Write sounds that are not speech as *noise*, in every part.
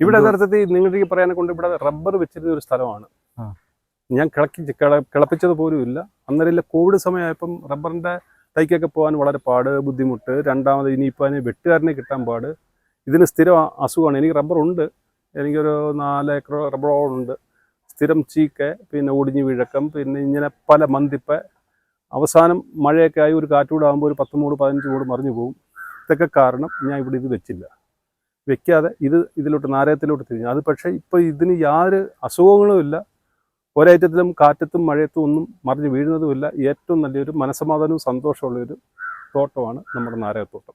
ഇവിടെ? യഥാർത്ഥത്തിൽ നിങ്ങൾക്ക് പറയാനെ കൊണ്ട് ഇവിടെ റബ്ബർ വെച്ചിരുന്ന ഒരു സ്ഥലമാണ്. ഞാൻ കിളക്കി കിള- കിളപ്പിച്ചത് പോലും ഇല്ല. അന്നേരം കോവിഡ് സമയമായപ്പം റബ്ബറിന്റെ തൈക്കൊക്കെ പോകാൻ വളരെ പാട് ബുദ്ധിമുട്ട്. രണ്ടാമത് ഇനിയിപ്പോൾ അതിന് വെട്ടുകാരനെ കിട്ടാൻ പാട്. ഇതിന് സ്ഥിരം അസുഖമാണ്. എനിക്ക് റബ്ബർ ഉണ്ട് എനിക്കൊരു നാല് ഏക്കർ റബ്ബറോളുണ്ട് സ്ഥിരം ചീക്ക പിന്നെ ഒടിഞ്ഞു വീഴക്കം പിന്നെ ഇങ്ങനെ പല മന്തിപ്പ. അവസാനം മഴയൊക്കെ ആയി ഒരു കാറ്റൂടാകുമ്പോൾ ഒരു പത്ത് മൂട് പതിനഞ്ച് മൂട് മറിഞ്ഞു പോകും ഇതൊക്കെ കാരണം ഞാൻ ഇവിടെ ഇത് വെച്ചില്ല. വെക്കാതെ ഇത് ഇതിലോട്ട് നാരകത്തിലോട്ട് തിരിഞ്ഞു. അത് പക്ഷേ ഇപ്പോൾ ഇതിന് യാതൊരു അസുഖങ്ങളും ഇല്ല. ഒരേറ്റത്തിലും കാറ്റത്തും മഴയത്തും ഒന്നും മറിഞ്ഞ് വീഴുന്നതുമില്ല ഏറ്റവും നല്ലൊരു മനസ്സമാധാനവും സന്തോഷമുള്ളൊരു തോട്ടമാണ് നമ്മുടെ നാരകത്തോട്ടം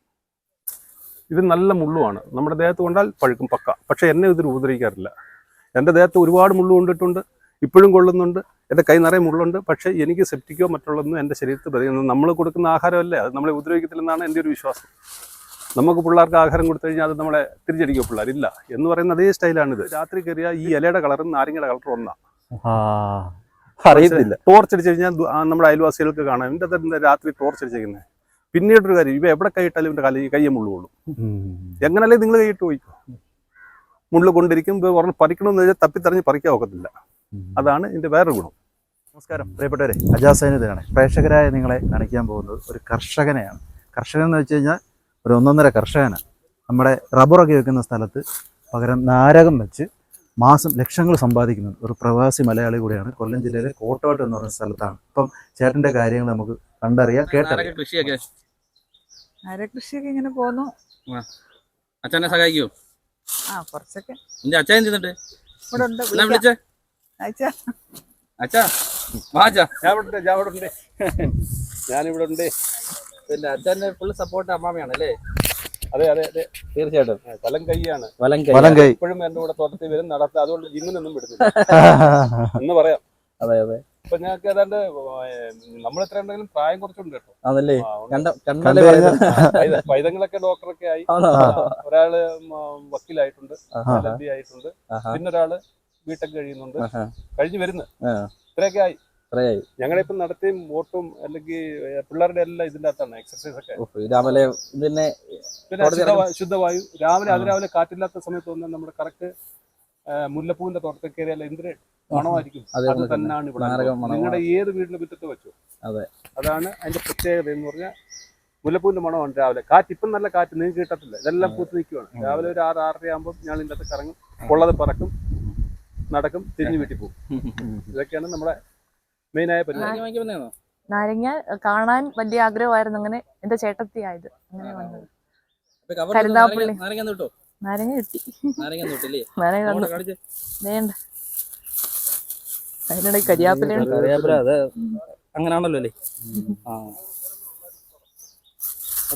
ഇത് നല്ല മുള്ളുമാണ്. നമ്മുടെ ദേഹത്ത് കൊണ്ടാൽ പഴുക്കും പക്ക. പക്ഷേ എന്നെ ഇതിൽ ഉപദ്രവിക്കാറില്ല. എന്റെ ദേഹത്ത് ഒരുപാട് മുള്ളു കൊണ്ടിട്ടുണ്ട്. ഇപ്പോഴും കൊള്ളുന്നുണ്ട്. എന്റെ കൈ നിറയെ മുള്ളുണ്ട്. പക്ഷേ എനിക്ക് സെപ്റ്റിക്കോ മറ്റുള്ളതൊന്നും എന്റെ ശരീരത്തിൽ പ്രതി നമ്മൾ കൊടുക്കുന്ന ആഹാരമല്ലേ? അത് നമ്മളെ ഉപദ്രവിക്കത്തില്ലെന്നാണ് എന്റെ ഒരു വിശ്വാസം. നമുക്ക് പിള്ളേർക്ക് ആഹാരം കൊടുത്തു കഴിഞ്ഞാൽ അത് നമ്മളെ തിരിച്ചടിക്കുക പിള്ളേരില്ല എന്ന് പറയുന്ന അതേ സ്റ്റൈലാണിത്. രാത്രി കയറിയാൽ ഈ ഇലയുടെ കളറും നാരങ്ങയുടെ കളറും ഒന്നാ. അറിയത്തില്ല. ടോർച്ച് അടിച്ചു കഴിഞ്ഞാൽ നമ്മുടെ അയൽവാസികൾക്ക് കാണാം. എന്റെ തന്നെ രാത്രി ടോർച്ച് അടിച്ചേക്കുന്നത് പിന്നീടൊരു കാര്യം ഇവ എവിടെ കൈയിട്ടാലും ഇവന്റെ കല കയ്യെ മുള്ളുകൊള്ളും. എങ്ങനല്ലേ നിങ്ങൾ കൈയിട്ട് പോയിക്കോ മുള്ളു കൊണ്ടിരിക്കും ഒരെണ്ണം പറിക്കണമെന്ന് വെച്ചാൽ തപ്പിത്തറിഞ്ഞ് പറിക്കാൻ ഒക്കത്തില്ല. അതാണ് ഇതിന്റെ വേറൊരു ഗുണം. നമസ്കാരം. പ്രിയപ്പെട്ടവരെ അജാസൈനതാണ് പ്രേക്ഷകരായ നിങ്ങളെ കാണിക്കാൻ പോകുന്നത് ഒരു കർഷകനെയാണ്. കർഷകൻ എന്ന് വെച്ച് കഴിഞ്ഞാൽ ഒരു ഒന്നൊന്നര കർഷകന് നമ്മുടെ റബ്ബറൊക്കെ വെക്കുന്ന സ്ഥലത്ത് പകരം നാരകം വെച്ച് മാസം ലക്ഷങ്ങൾ സമ്പാദിക്കുന്നത് ഒരു പ്രവാസി മലയാളി കൂടിയാണ്. കൊല്ലം ജില്ലയിലെ കോട്ടോട്ട് എന്ന് പറയുന്ന സ്ഥലത്താണ്. അപ്പം ചേട്ടന്റെ കാര്യങ്ങൾ നമുക്ക് കണ്ടറിയാം കേട്ടറിയാം. കൃഷിയൊക്കെ? അരകൃഷിയൊക്കെ ഇങ്ങനെ പോന്നു. അച്ഛനെ സഹായിക്കൂ ആ കുറച്ചൊക്കെ. നിന്റെ അച്ഛൻ ചെന്നിട്ട് ഇവിടെ ഉണ്ട് വിളിച്ചേ? അച്ഛാ അച്ഛാ വാ അച്ഛാ. ഞാൻ ഇവിടെ ഉണ്ട്, ഞാൻ ഇവിടെ ഉണ്ട് പിന്നെ അച്ഛന്റെ ഫുൾ സപ്പോർട്ട് അമ്മാമയാണ് അല്ലേ അതെ അതെ അതെ. തീർച്ചയായിട്ടും. വലം കൈയാണ്. വലം വലം കൈ. ഇപ്പോഴും എന്റെ കൂടെ തോട്ടത്തിൽ വരും നടത്ത. അതുകൊണ്ട് ജിമ്മിനൊന്നും വിടുന്നില്ല. *laughs* എന്ന് പറയാം. അതെ അതെ. ഇപ്പൊ ഞങ്ങൾക്ക് ഏതാണ്ട് നമ്മൾ എത്ര ഉണ്ടെങ്കിലും പ്രായം കുറച്ചുണ്ട് കേട്ടോ. അതല്ലേ പൈതങ്ങളൊക്കെ ഡോക്ടറൊക്കെ ആയി. ഒരാൾ വക്കീലായിട്ടുണ്ട്. ആയിട്ടുണ്ട്. പിന്നൊരാൾ പിന്നെ ഒരാൾ വീട്ടൊക്കെ കഴിയുന്നുണ്ട് കഴിഞ്ഞു വരുന്നു. ഇത്രയൊക്കെ ആയി. ഇത്രയായി ഞങ്ങളിപ്പം നടത്തിയും വോട്ടും അല്ലെങ്കിൽ പിള്ളേരുടെ എല്ലാം ഇതിന്റെ അകത്താണ് എക്സർസൈസ് ഒക്കെ രാവിലെ പിന്നെ ശുദ്ധവായു രാവിലെ. അതിരാവിലെ കാറ്റില്ലാത്ത സമയത്ത് വന്ന് നമ്മുടെ കറക്റ്റ് മുല്ലപ്പൂവിന്റെ തോട്ടത്തിൽ കയറിയാൽ എന്തിന് മണമായിരിക്കും. അതേ തന്നെയാണ് ഇവിടെ. നിങ്ങളുടെ ഏത് വീടിന്റെ മുറ്റത്ത് വെച്ചു. അതെ. അതാണ് അതിന്റെ പ്രത്യേകത എന്ന് പറഞ്ഞാൽ മുല്ലപ്പൂവിന്റെ മണമാണ് രാവിലെ. കാറ്റ് ഇപ്പം നല്ല കാറ്റ് നിങ്ങൾക്ക് കിട്ടത്തില്ല. ഇതെല്ലാം പൂത്ത് നിൽക്കുവാണ്. രാവിലെ ഒരു ആറ് ആറര ആകുമ്പോൾ ഞാൻ ഇതിന്റെ അകത്ത് കറങ്ങും. ഉള്ളത് പറക്കും. നടക്കും. തിരിഞ്ഞു വീട്ടിൽ പോകും. *laughs* ഇതൊക്കെയാണ് നമ്മുടെ മെയിനായ പരിപാടി. നാരങ്ങ കാണാൻ വലിയ ആഗ്രഹമായിരുന്നു അങ്ങനെ എന്റെ ചേട്ടത്തി ആയത്. അങ്ങനെ വന്നത്. കരുനാഗപ്പള്ളി. നാരങ്ങ- കിട്ടോ. നാരങ്ങ. *laughs* വേണ്ട. അതിനിടയിൽ അത് അങ്ങനാണല്ലോ അല്ലേ?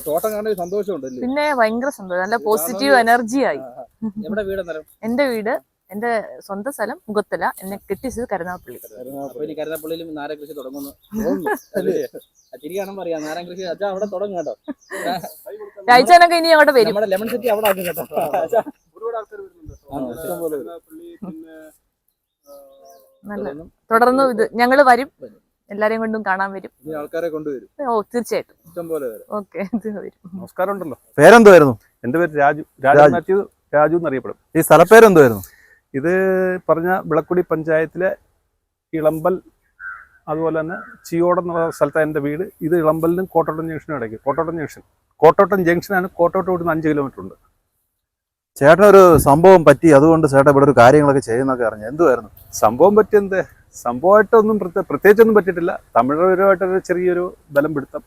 തോട്ടം കാണാൻ പിന്നെ ഭയങ്കര സന്തോഷം. നല്ല പോസിറ്റീവ് എനർജി ആയി. എന്റെ വീട് എന്റെ സ്വന്തം സ്ഥലം മുഖത്തല എന്നെ കെട്ടിച്ചത് കരുനാപ്പള്ളി തുടങ്ങുന്നു. അച്ഛാ അവിടെ തുടങ്ങും കേട്ടോ. രാജാനൊക്കെ ഇനി അവിടെ വരും. നമ്മുടെ ലെമൺ സിറ്റി അവിടെ ആക്കും കേട്ടോ. ഒരുപാട് ആൾക്കാർ നല്ല തുടർന്നു ഇത് ഞങ്ങൾ വരും. എല്ലാരെയും കൊണ്ടും കാണാൻ വരും. ആൾക്കാരെ കൊണ്ടുവരും. ഓ തീർച്ചയായിട്ടും. ഇഷ്ടം പോലെ വരും. ഓക്കെ നമസ്കാരം ഉണ്ടല്ലോ പേരെന്തായിരുന്നു എന്റെ പേര് രാജു. രാജു രാജു. എന്നറിയപ്പെടും. ഈ സ്ഥലപ്പേരെന്തുവായിരുന്നു? ഇത് പറഞ്ഞ വിളക്കുടി പഞ്ചായത്തിലെ ഇളമ്പൽ അതുപോലെ തന്നെ ചിയോട് എന്ന് പറയുന്ന സ്ഥലത്താണ് എന്റെ വീട്. ഇത് ഇളമ്പലിനും കോട്ടോട്ടം ജംഗ്ഷനും ഇടയ്ക്ക്. കോട്ടോട്ടം ജംഗ്ഷൻ. കോട്ടോട്ടം ജംഗ്ഷനാണ് കോട്ടോട്ടം ഇവിടുന്ന് അഞ്ച് കിലോമീറ്റർ ഉണ്ട്. ചേട്ടനൊരു സംഭവം പറ്റി. അതുകൊണ്ട് ചേട്ടൻ ഇവിടെ ഒരു കാര്യങ്ങളൊക്കെ ചെയ്യുന്നൊക്കെ അറിഞ്ഞു. എന്തുമായിരുന്നു സംഭവം പറ്റി എന്ത്? സംഭവമായിട്ടൊന്നും പ്രത്യേക പ്രത്യേകിച്ചൊന്നും പറ്റിയിട്ടില്ല. തമിഴരുമായിട്ടൊരു ചെറിയൊരു ബലം പിടുത്തം.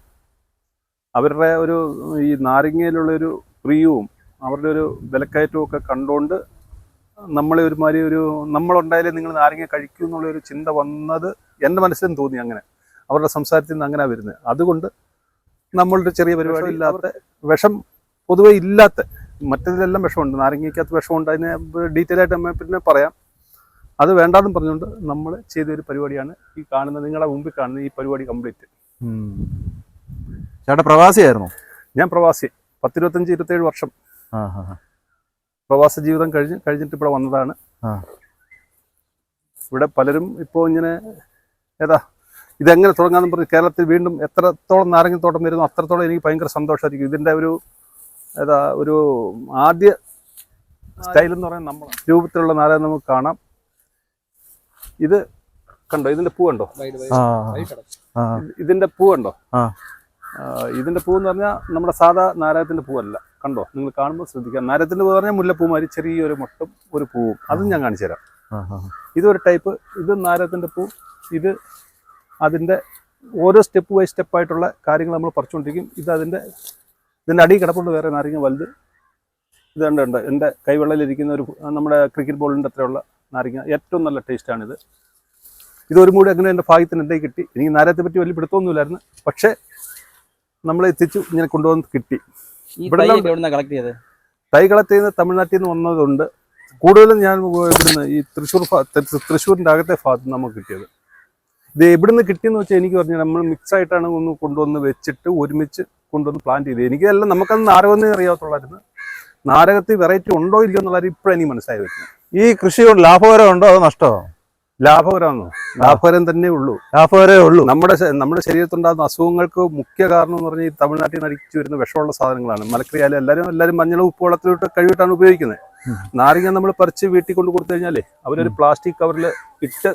അവരുടെ ഒരു ഈ നാരങ്ങയിലുള്ളൊരു പ്രിയവും അവരുടെ ഒരു വിലക്കയറ്റവും ഒക്കെ കണ്ടുകൊണ്ട് നമ്മളെ ഒരുമാതിരി ഒരു നമ്മളുണ്ടായാലേ നിങ്ങൾ നാരങ്ങ കഴിക്കൂ എന്നുള്ള ഒരു ചിന്ത വന്നത് എന്റെ മനസ്സിലും തോന്നി അങ്ങനെ. അവരുടെ സംസാരത്തിൽ നിന്ന് അങ്ങനെ വരുന്നത്. അതുകൊണ്ട് നമ്മളുടെ ചെറിയ പരിപാടി ഇല്ലാത്ത വിഷം പൊതുവേ ഇല്ലാത്ത മറ്റേതിലെല്ലാം വിഷമുണ്ട്. നാരങ്ങയ്ക്കകത്ത് വിഷമുണ്ട്. അതിനെ ഡീറ്റെയിൽ ആയിട്ട് നമ്മൾ പിന്നെ പറയാം. അത് വേണ്ടാന്നും പറഞ്ഞുകൊണ്ട് നമ്മൾ ചെയ്തൊരു പരിപാടിയാണ് ഈ കാണുന്ന നിങ്ങളുടെ മുമ്പിൽ കാണുന്ന ഈ പരിപാടി കംപ്ലീറ്റ്. ചേട്ടാ പ്രവാസിയായിരുന്നു? ഞാൻ പ്രവാസി. പത്തിരുപത്തഞ്ച് ഇരുപത്തേഴ് വർഷം. പ്രവാസ ജീവിതം കഴിഞ്ഞ് കഴിഞ്ഞിട്ട് ഇവിടെ വന്നതാണ്. ഇവിടെ പലരും ഇപ്പോ ഇങ്ങനെ ഏതാ ഇതെങ്ങനെ തുടങ്ങാന്ന് പറഞ്ഞ് കേരളത്തിൽ വീണ്ടും എത്രത്തോളം നാരങ്ങത്തോട്ടം വരുന്നു അത്രത്തോളം എനിക്ക് ഭയങ്കര സന്തോഷമായിരിക്കും. ഇതിന്റെ ഒരു ഏതാ ഒരു ആദ്യ സ്റ്റൈൽ എന്ന് പറയുന്നത് നമ്മൾ രൂപത്തിലുള്ള നാരകം നമുക്ക് കാണാം. ഇത് കണ്ടോ? ഇതിന്റെ പൂ കണ്ടോ? ഇതിന്റെ പൂ കണ്ടോ? പൂ എന്ന് പറഞ്ഞാൽ നമ്മുടെ സാധാ നാരായത്തിന്റെ പൂവല്ല. കണ്ടോ? നിങ്ങൾ കാണുമ്പോൾ ശ്രദ്ധിക്കാം. നാരകത്തിന്റെ പൂ പറഞ്ഞാൽ മുല്ലപ്പൂമാരി ചെറിയൊരു മൊട്ടും ഒരു പൂവും. അതും ഞാൻ കാണിച്ചു തരാം. ഇതൊരു ടൈപ്പ് ഇത് നാരകത്തിന്റെ പൂ ഇത് അതിന്റെ ഓരോ സ്റ്റെപ്പ് ബൈ സ്റ്റെപ്പ് ആയിട്ടുള്ള കാര്യങ്ങൾ നമ്മൾ പറിച്ചുകൊണ്ടിരിക്കും. ഇത് അതിന്റെ ഇതിന്റെ അടി കിടപ്പുണ്ട് വേറെ നാരങ്ങ വലുത്. ഇത് ഉണ്ട് എന്റെ കൈവെള്ളയിലിരിക്കുന്ന ഒരു നമ്മുടെ ക്രിക്കറ്റ് ബോളിന്റെ അത്രയുള്ള നാരങ്ങ. ഏറ്റവും നല്ല ടേസ്റ്റാണിത് ഇത് ഒരു മൂടി അങ്ങനെ എന്റെ ഭാഗ്യത്തിന് എന്റെ കിട്ടി. എനിക്ക് നാരത്തെ പറ്റി വലിയ പിടുത്തമൊന്നുമില്ലായിരുന്നു. പക്ഷേ നമ്മൾ എത്തിച്ചു ഇങ്ങനെ കൊണ്ടുവന്ന് കിട്ടി. ഈ ഇവിടെ തൈ കളക്ട് ചെയ്തത്? തൈ കളക്ട് ചെയ്യുന്ന തമിഴ്നാട്ടിൽ നിന്ന് വന്നതുണ്ട് കൂടുതലും ഞാൻ ഇവിടുന്ന് ഈ തൃശ്ശൂർ തൃശ്ശൂരിന്റെ തൃശ്ശൂരിന്റെ അകത്തെ ഭാഗത്ത് നമ്മൾ നമുക്ക് കിട്ടിയത്. ഇത് എവിടുന്ന് കിട്ടിയെന്ന് വെച്ചാൽ എനിക്ക് പറഞ്ഞാൽ നമ്മൾ മിക്സ് ആയിട്ടാണ് ഒന്ന് കൊണ്ടുവന്ന് വെച്ചിട്ട് ഒരുമിച്ച് കൊണ്ടുവന്ന് പ്ലാൻ ചെയ്തത്. എനിക്കതെല്ലാം നമുക്കത് നാരകമെന്നേ അറിയാത്തുള്ളായിരുന്നു നാരകത്തിൽ വെറൈറ്റി ഉണ്ടോ ഇല്ലയോ എന്നുള്ളത് ഇപ്പോഴെനിക്ക് മനസ്സിലായി വരുന്നത്. ഈ കൃഷി കൊണ്ട് ലാഭകരമുണ്ടോ അതോ നഷ്ടമോ ലാഭകരമാണോ? ലാഭകരം തന്നെ ഉള്ളൂ. ലാഭകരേ ഉള്ളൂ. നമ്മുടെ നമ്മുടെ ശരീരത്തുണ്ടാകുന്ന അസുഖങ്ങൾക്ക് മുഖ്യ കാരണം എന്ന് പറഞ്ഞാൽ ഈ തമിഴ്നാട്ടിൽ നിന്ന് അടിച്ചു വരുന്ന വിഷമുള്ള സാധനങ്ങളാണ്. മലക്കറിയാലും എല്ലാവരും എല്ലാവരും മഞ്ഞളും ഉപ്പ് വെള്ളത്തിലോട്ട് കഴിവിട്ടാണ് ഉപയോഗിക്കുന്നത്. നാരങ്ങ നമ്മൾ പറിച്ച് വീട്ടിൽ കൊണ്ട് കൊടുത്തു കഴിഞ്ഞാലേ അവരൊരു പ്ലാസ്റ്റിക് കവറിൽ ഇട്ട്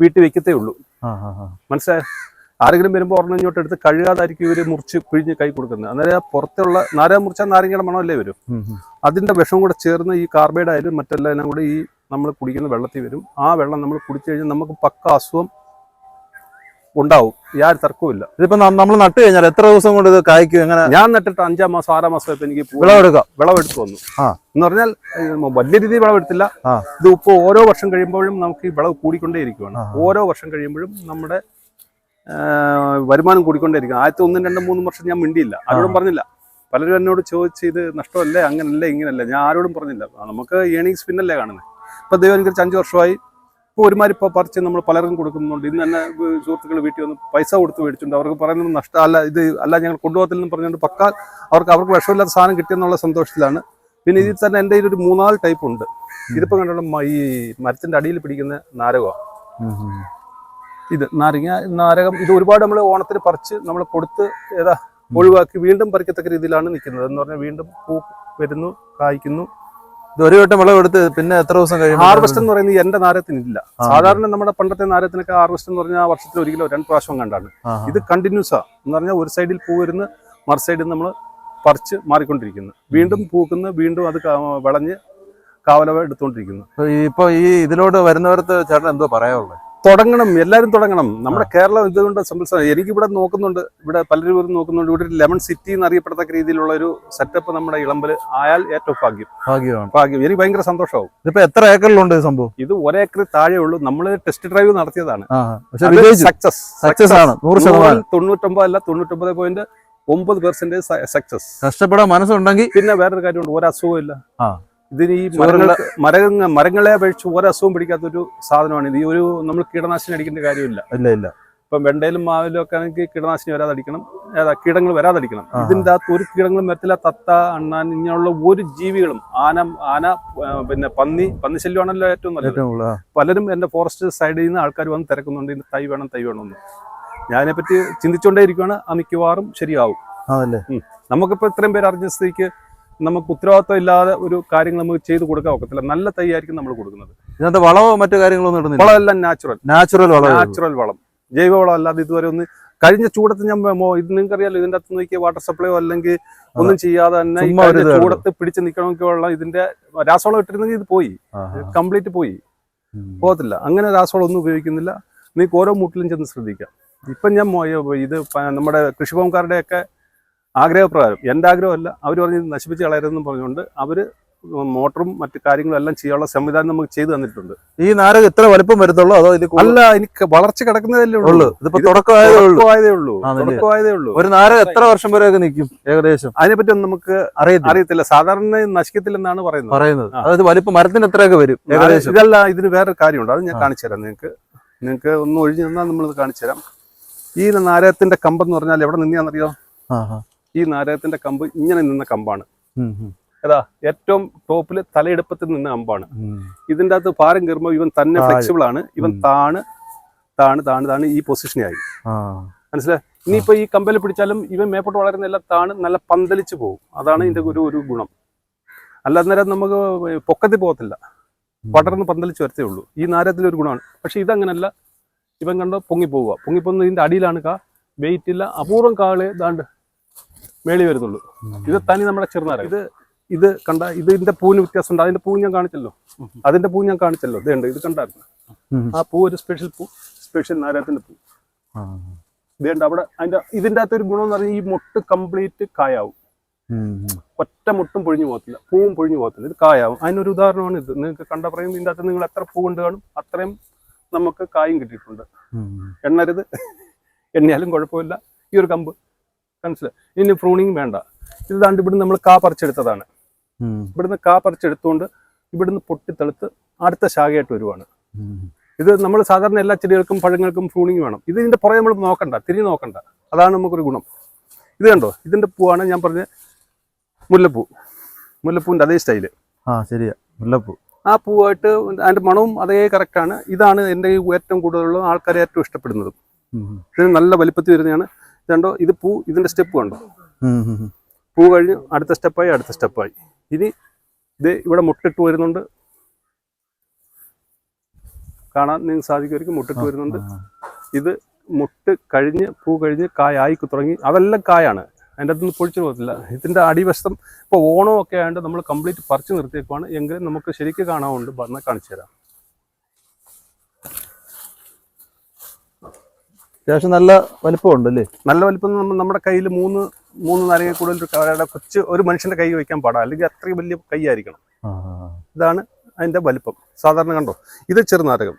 വീട്ടിൽ വെക്കത്തേ ഉള്ളൂ. മനസ്സിലായ? ആരെങ്കിലും വരുമ്പോൾ ഒരെണ്ണം ഇങ്ങോട്ട് എടുത്ത് കഴുകാതായിരിക്കും ഇവർ മുറിച്ച് പിഴിഞ്ഞ് കൈ കൊടുക്കുന്നത്. അന്നേരം ആ പുറത്തുള്ള നാരങ്ങ മുറിച്ചാൽ നാരങ്ങയുടെ മണമല്ലേ വരും. അതിന്റെ വിഷം കൂടെ ചേർന്ന് ഈ കാർബൈഡ് ആയാലും മറ്റെല്ലാം കൂടെ ഈ നമ്മൾ കുടിക്കുന്ന വെള്ളത്തിൽ വരും. ആ വെള്ളം നമ്മൾ കുടിച്ചു കഴിഞ്ഞാൽ നമുക്ക് പക്ക അസുഖം ഉണ്ടാവും. യാതൊരു തർക്കവുമില്ല ഇതിപ്പോ നമ്മൾ നട്ട് കഴിഞ്ഞാൽ എത്ര ദിവസം കൊണ്ട് ഇത് കായ്ക്കും? എങ്ങനെ? ഞാൻ നട്ടിട്ട് അഞ്ചാം മാസം ആറാം മാസം ഇപ്പൊ എനിക്ക് വിളവെടുക്കാം. വിളവെടുത്ത് വന്നു. എന്ന് പറഞ്ഞാൽ വലിയ രീതിയിൽ വിളവെടുത്തില്ല. ഇത് ഇപ്പോൾ ഓരോ വർഷം കഴിയുമ്പോഴും നമുക്ക് ഈ വിളവ് കൂടിക്കൊണ്ടേ ഇരിക്കുകയാണ് ഓരോ വർഷം കഴിയുമ്പോഴും നമ്മുടെ വരുമാനം കൂടിക്കൊണ്ടേയിരിക്കും. ആദ്യത്തെ ഒന്നും രണ്ടും മൂന്നും വർഷം ഞാൻ മിണ്ടിയില്ല. ആരോടും പറഞ്ഞില്ല. പലരും എന്നോട് ചോദിച്ച് ഇത് നഷ്ടമല്ലേ അങ്ങനല്ലേ ഇങ്ങനല്ലേ. ഞാൻ ആരോടും പറഞ്ഞില്ല. നമുക്ക് ഏണിങ്സ് പിന്നല്ലേ കാണുന്നത് ഇപ്പൊ ദൈവം അനുസരിച്ച് അഞ്ച് വർഷമായി. ഇപ്പോൾ ഒരുമാതിരി ഇപ്പോൾ പറിച്ച് നമ്മൾ പലർക്കും കൊടുക്കുന്നുണ്ട്. ഇന്ന് തന്നെ സുഹൃത്തുക്കൾ വീട്ടിൽ വന്ന് പൈസ കൊടുത്ത് മേടിച്ചിട്ടുണ്ട്. അവർക്ക് പറയുന്നത് നഷ്ടം. അല്ല ഇത് അല്ല ഞങ്ങൾ കൊണ്ടുപോകത്തില്ലെന്ന് പറഞ്ഞുകൊണ്ട് പക്ക അവർക്ക് അവർക്ക് വിഷമില്ലാത്ത സാധനം കിട്ടിയെന്നുള്ള സന്തോഷത്തിലാണ്. പിന്നെ ഇതിൽ തന്നെ എന്റെ ഒരു മൂന്നാൽ ടൈപ്പ് ഉണ്ട്. ഇതിപ്പോൾ കണ്ടോളം ഈ മരത്തിന്റെ അടിയിൽ പിടിക്കുന്ന നാരകമാണ്. ഇത് നാരങ്ങ നാരകം ഇത് ഒരുപാട് നമ്മൾ ഓണത്തിന് പറിച്ച് നമ്മൾ കൊടുത്ത് ഏതാ ഒഴിവാക്കി വീണ്ടും പറിക്കത്തക്ക രീതിയിലാണ് നിൽക്കുന്നത്. എന്ന് പറഞ്ഞാൽ വീണ്ടും പൂ വരുന്നു കായ്ക്കുന്നു. ഇത് ഒരു വട്ടം വിളവെടുത്ത് പിന്നെ എത്ര ദിവസം കഴിയും ഹാർവെസ്റ്റ് എന്ന് പറയുന്നത് എന്റെ നാരത്തിനില്ല. സാധാരണ നമ്മുടെ പണ്ടത്തെ നാരത്തിനൊക്കെ ഹാർവെസ്റ്റ് എന്ന് പറഞ്ഞാൽ വർഷത്തിൽ ഒരിക്കലോ രണ്ട് പ്രാവശ്യം കണ്ടാണ്. ഇത് കണ്ടിന്യൂസാ എന്ന് പറഞ്ഞാൽ ഒരു സൈഡിൽ പൂ വരുന്ന മറു സൈഡിൽ നമ്മൾ പറിച്ച് മാറിക്കൊണ്ടിരിക്കുന്നു. വീണ്ടും പൂക്കുന്ന വീണ്ടും അത് വിളഞ്ഞ് കാവലവ എടുത്തുകൊണ്ടിരിക്കുന്നു. ഇപ്പൊ ഈ- ഇപ്പൊ ഈ ഇതിലോട്ട് വരുന്നവരത്ത് ചേട്ടൻ എന്തോ പറയാനുള്ളത് തുടങ്ങണം എല്ലാവരും തുടങ്ങണം. നമ്മുടെ കേരളം ഇതുകൊണ്ട് സംസാരം എനിക്ക് ഇവിടെ നോക്കുന്നുണ്ട് ഇവിടെ പലരും ഇവിടെ നോക്കുന്നുണ്ട്. ഇവിടെ ഒരു ലെമൺ സിറ്റി എന്ന് അറിയപ്പെടത്തക്ക രീതിയിലുള്ള ഒരു സെറ്റപ്പ് നമ്മുടെ ഇളമ്പൽ ആയാൽ ഏറ്റവും ഭാഗ്യം. ഭാഗ്യമാണ്. ഭാഗ്യം. എനിക്ക് ഭയങ്കര സന്തോഷമാവും. ഇതിപ്പോ എത്ര ഏക്കറിലുണ്ട് സംഭവം? ഇത് ഒരേക്കർ താഴെ ഉള്ളൂ. നമ്മൾ ടെസ്റ്റ് ഡ്രൈവ് നടത്തിയതാണ്. സക്സസ് സക്സസ് ആണ്. നൂറ് ശതമാനം. തൊണ്ണൂറ്റൊമ്പത് അല്ല തൊണ്ണൂറ്റൊമ്പത് പോയിന്റ് ഒമ്പത് പെർസെന്റേജ് സക്സസ് കഷ്ടപ്പെടാൻ മനസ്സുണ്ടെങ്കിൽ പിന്നെ വേറൊരു കാര്യമുണ്ട്. ഒരു അസുഖവും ഇല്ല ആ. ഇതിന് ഈ മരങ്ങൾ മരങ്ങ മരങ്ങളെ അപേക്ഷിച്ച് ഒരു അസുഖവും പിടിക്കാത്തൊരു സാധനമാണ്. ഇത് ഈ ഒരു നമ്മൾ കീടനാശിനി അടിക്കേണ്ട കാര്യമില്ല. ഇല്ല ഇല്ല. ഇപ്പം വെണ്ടയിലും മാവിലും ഒക്കെ ആണെങ്കിൽ കീടനാശിനി വരാതടിക്കണം. ഏതാ കീടങ്ങൾ വരാതടിക്കണം. അടിക്കണം ഇതിന്റെ അകത്ത് ഒരു കീടങ്ങളും വരത്തില്ല. തത്ത അണ്ണാൻ ഇങ്ങനെയുള്ള ഒരു ജീവികളും ആന ആന പിന്നെ പന്നി പന്നി ശല്യമാണല്ലോ ഏറ്റവും നല്ലത്. പലരും എന്റെ ഫോറസ്റ്റ് സൈഡിൽ നിന്ന് ആൾക്കാർ വന്ന് തിരക്കുന്നുണ്ട്. ഇതിന് തൈ വേണം തൈ വേണമെന്ന് പറ്റി ചിന്തിച്ചുകൊണ്ടേ ഇരിക്കുവാണ് ആ മിക്കവാറും ശരിയാവും. അതല്ലേ? നമുക്കിപ്പോൾ ഇത്രയും പേര് അറിഞ്ഞ സ്ഥിതിക്ക് നമുക്ക് ഉത്തരവാദിത്വം ഇല്ലാതെ ഒരു കാര്യങ്ങൾ നമുക്ക് ചെയ്ത് കൊടുക്കാൻ ഒക്കത്തില്ല. നല്ല തൈ ആയിരിക്കും നമ്മൾ കൊടുക്കുന്നത്. ഇതിനകത്ത് വളമോ മറ്റു കാര്യങ്ങളൊന്നും ഇടുന്നില്ല? വളമെല്ലാം നാച്ചുറൽ നാച്ചുറൽ വളം നാച്ചുറൽ വളം. ജൈവ വളം അല്ലാതെ ഇതുവരെ ഒന്ന് കഴിഞ്ഞ ചൂടത്ത് ഞാൻ ഇത് നിങ്ങൾക്ക് അറിയാലോ ഇതിന്റെ അകത്ത് നോക്കിയ വാട്ടർ സപ്ലൈയോ അല്ലെങ്കിൽ ഒന്നും ചെയ്യാതെ തന്നെ ചൂടത്ത് പിടിച്ച് നിൽക്കണമെങ്കിൽ ഇതിന്റെ രാസവളം ഇട്ടിരുന്നെങ്കിൽ ഇത് പോയി. കംപ്ലീറ്റ് പോയി. പോകത്തില്ല. അങ്ങനെ രാസവളം ഒന്നും ഉപയോഗിക്കുന്നില്ല. നിങ്ങൾക്ക് ഓരോ മുട്ടിലും ചെന്ന് ശ്രദ്ധിക്കാം. ഇപ്പം ഞാൻ ഇത് നമ്മുടെ കൃഷിഭവൻകാരുടെയൊക്കെ ആഗ്രഹപ്രകാരം. എന്റെ ആഗ്രഹമല്ല അവർ പറഞ്ഞ് നശിപ്പിച്ച് കളയരുതെന്നും പറഞ്ഞുകൊണ്ട് അവർ മോട്ടറും മറ്റു കാര്യങ്ങളും എല്ലാം ചെയ്യാനുള്ള സംവിധാനം നമുക്ക് ചെയ്തു തന്നിട്ടുണ്ട്. ഈ നാരക ഇത്ര വലിപ്പം വരുത്തുള്ളൂ അതോ ഇത് അല്ല എനിക്ക് വളർച്ച കിടക്കുന്നതല്ലേ ഉള്ളു. ഇതിപ്പോ ഇത് തുടക്കമായതേ ഉള്ളൂ. തുടക്കമായതേ ഉള്ളൂ. ഒരു നാരക എത്ര വർഷം വരെയൊക്കെ നിൽക്കും ഏകദേശം? അതിനെപ്പറ്റി ഒന്നും നമുക്ക് അറിയത്തില്ല. അറിയത്തില്ല. സാധാരണ നശിക്കത്തില്ലെന്നാണ് പറയുന്നത്. പറയുന്നത്. അതായത് വലിപ്പം മരത്തിന് എത്രയൊക്കെ വരും? ഏകദേശം. ഇതല്ല ഇതിന് വേറെ കാര്യമുണ്ട്. അത് ഞാൻ കാണിച്ചുതരാം കാണിച്ചു തരാം നിങ്ങൾക്ക്. നിങ്ങൾക്ക് ഒന്ന് ഒഴിഞ്ഞു നിന്നാൽ നമ്മളിത് കാണിച്ചു തരാം. ഈ നാരകത്തിന്റെ കമ്പെന്ന് പറഞ്ഞാൽ എവിടെ നിന്നാന്നറിയോ. ഈ നാരകത്തിന്റെ കമ്പ് ഇങ്ങനെ നിന്ന കമ്പാണ്. അതാ ഏതാ ഏറ്റവും ടോപ്പിൽ തലയെടുപ്പത്തിൽ നിന്ന കമ്പാണ്. ഇതിന്റെ ഇതിന്റെ അകത്ത് ഭാരം കയറുമ്പോൾ ഇവൻ തന്നെ ഫ്ലെക്സിബിൾ ആണ്. ഇവൻ. താണ് താണ് താണ് താണ് ഈ പൊസിഷനായി. മനസ്സിലായി ഇനിയിപ്പോ ഈ കമ്പൽ പിടിച്ചാലും ഇവൻ മേപ്പോട്ട് വളരുന്ന എല്ലാം താണ് നല്ല പന്തലിച്ച് പോകും. അതാണ് ഇതിന്റെ ഒരു ഒരു ഗുണം. അല്ലാതെ നേരം നമുക്ക് പൊക്കത്തിൽ പോകത്തില്ല. പടർന്ന് പന്തലിച്ച് വരത്തേ ഉള്ളൂ. ഈ നാരത്തിൽ ഒരു ഗുണമാണ്. പക്ഷെ ഇതങ്ങനല്ല. ഇവൻ കണ്ടോ പൊങ്ങി പോവുക പൊങ്ങി പോകുന്ന ഇതിന്റെ അടിയിലാണ് കാ. വെയിറ്റ് ഇല്ല. അപൂർവം കാൾ ദാണ്ട് മേളി വരുന്നുള്ളൂ. ഇത് തനി നമ്മുടെ ചെറുനാര ഇത് ഇത് കണ്ട ഇതിന്റെ പൂവിന് വ്യത്യാസമുണ്ട് അതിന്റെ പൂ ഞാൻ കാണിച്ചല്ലോ. അതിന്റെ പൂ ഞാൻ കാണിച്ചല്ലോ. ഇതുണ്ട്. ഇത് കണ്ടായിരുന്നു. ആ പൂ ഒരു സ്പെഷ്യൽ പൂ. സ്പെഷ്യൽ നാരായത്തിന്റെ പൂ. ഇതേണ്ട. അവിടെ അതിന്റെ ഇതിന്റെ അകത്ത് ഒരു ഗുണം എന്ന് പറഞ്ഞാൽ ഈ മുട്ട് കംപ്ലീറ്റ് കായാവും. ഒറ്റ മുട്ടും പൊഴിഞ്ഞു പോകത്തില്ല. പൂവും പൊഴിഞ്ഞു പോകത്തില്ല. ഇത് കായാവും. അതിനൊരു ഉദാഹരണമാണ് ഇത്. നിങ്ങൾക്ക് കണ്ട പറയും ഇതിന്റെ അകത്ത് നിങ്ങൾ എത്ര പൂ കൊണ്ട് കാണും അത്രയും നമുക്ക് കായും കിട്ടിയിട്ടുണ്ട്. എണ്ണരുത്. എണ്ണയാലും കുഴപ്പമില്ല. ഈ ഒരു കമ്പ് മനസ്സിലായി. ഇനി ഫ്രൂണിങ് വേണ്ട. ഇതാണ്ട് ഇവിടുന്ന് നമ്മൾ കാ പറിച്ചെടുത്തതാണ്. ഇവിടുന്ന് കാ പറിച്ചെടുത്തുകൊണ്ട് ഇവിടുന്ന് പൊട്ടിത്തെളുത്ത് അടുത്ത ശാഖയായിട്ട് വരുവാണ്. ഇത് നമ്മൾ സാധാരണ എല്ലാ ചെടികൾക്കും പഴങ്ങൾക്കും ഫ്രൂണിങ് വേണം. ഇത് ഇതിന്റെ പുറകെ നമ്മൾ നോക്കണ്ട തിരിഞ്ഞ് നോക്കണ്ട. അതാണ് നമുക്കൊരു ഗുണം. ഇത് കണ്ടോ? ഇതിന്റെ പൂവാണ് ഞാൻ പറഞ്ഞ മുല്ലപ്പൂ. മുല്ലപ്പൂവിന്റെ അതേ സ്റ്റൈൽ. ആ ശരിയാ. മുല്ലപ്പൂ. ആ പൂവായിട്ട് അതിന്റെ മണവും അതേ കറക്റ്റാണ്. ഇതാണ് എന്റെ ഈ ഏറ്റവും കൂടുതലുള്ള ആൾക്കാരെ ഏറ്റവും ഇഷ്ടപ്പെടുന്നതും. ഇത് നല്ല വലിപ്പത്തിൽ വരുന്നതാണ്. ഇത് കണ്ടോ ഇത് പൂ ഇതിന്റെ സ്റ്റെപ്പ് കണ്ടോ. പൂ കഴിഞ്ഞ് അടുത്ത സ്റ്റെപ്പായി അടുത്ത സ്റ്റെപ്പായി. ഇനി ഇത് ഇവിടെ മുട്ടിട്ട് വരുന്നുണ്ട്. കാണാൻ നിങ്ങൾക്ക് സാധിക്കുമായിരിക്കും മുട്ടിട്ട് വരുന്നുണ്ട്. ഇത് മുട്ട് കഴിഞ്ഞ് പൂ കഴിഞ്ഞ് കായായി തുടങ്ങി. അതെല്ലാം കായാണ്. അതിന്റെ അകത്തുനിന്ന് പൊളിച്ചു പോകത്തില്ല. ഇതിന്റെ അടിവശം ഇപ്പോൾ ഓണമൊക്കെ ആയതുകൊണ്ട് നമ്മൾ കംപ്ലീറ്റ് പറിച്ചു നിർത്തിയേക്കുവാണ്. എങ്കിലും നമുക്ക് ശരിക്കും കാണാവുണ്ട് വന്നാൽ കാണിച്ചു തരാം. അത്യാവശ്യം നല്ല വലിപ്പമുണ്ട് അല്ലേ നല്ല വലിപ്പം നമ്മൾ നമ്മുടെ കയ്യിൽ മൂന്ന് മൂന്ന് നാരങ്ങ കൂടുതൽ ഒരു കായുടെ കൊച്ച് ഒരു മനുഷ്യന്റെ കൈ വയ്ക്കാൻ പാടാം. അല്ലെങ്കിൽ അത്രയും വലിയ കൈ ആയിരിക്കണം ഇതാണ് അതിന്റെ വലിപ്പം. സാധാരണ കണ്ടോ? ഇത് ചെറുനാരകം